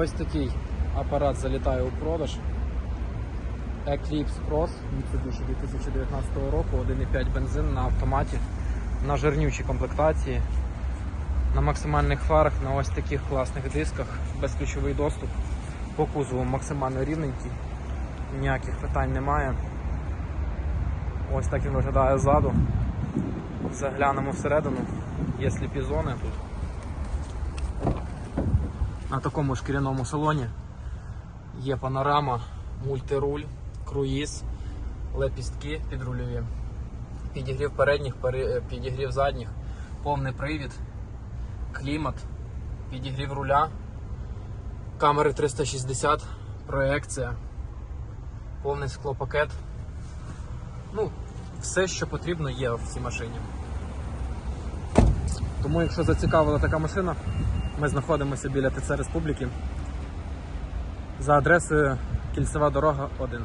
Ось такий апарат залітає у продаж. Eclipse Cross Mitsubishi 2019 року, 1,5 бензин на автоматі, на жирнючій комплектації, на максимальних фарах, на ось таких класних дисках, безключовий доступ. По кузову максимально рівненький, ніяких питань немає. Ось так він виглядає ззаду. Заглянемо всередину, є сліпі зони тут. На такому шкіряному салоні є панорама, мультируль, круїз, лепістки підрульові, підігрів передніх, підігрів задніх, повний привід, клімат, підігрів руля, камери 360, проекція, повний склопакет. Ну, все, що потрібно, є в цій машині. Тому, якщо зацікавила така машина, ми знаходимося біля ТЦ Республіки за адресою Кільцева дорога 1.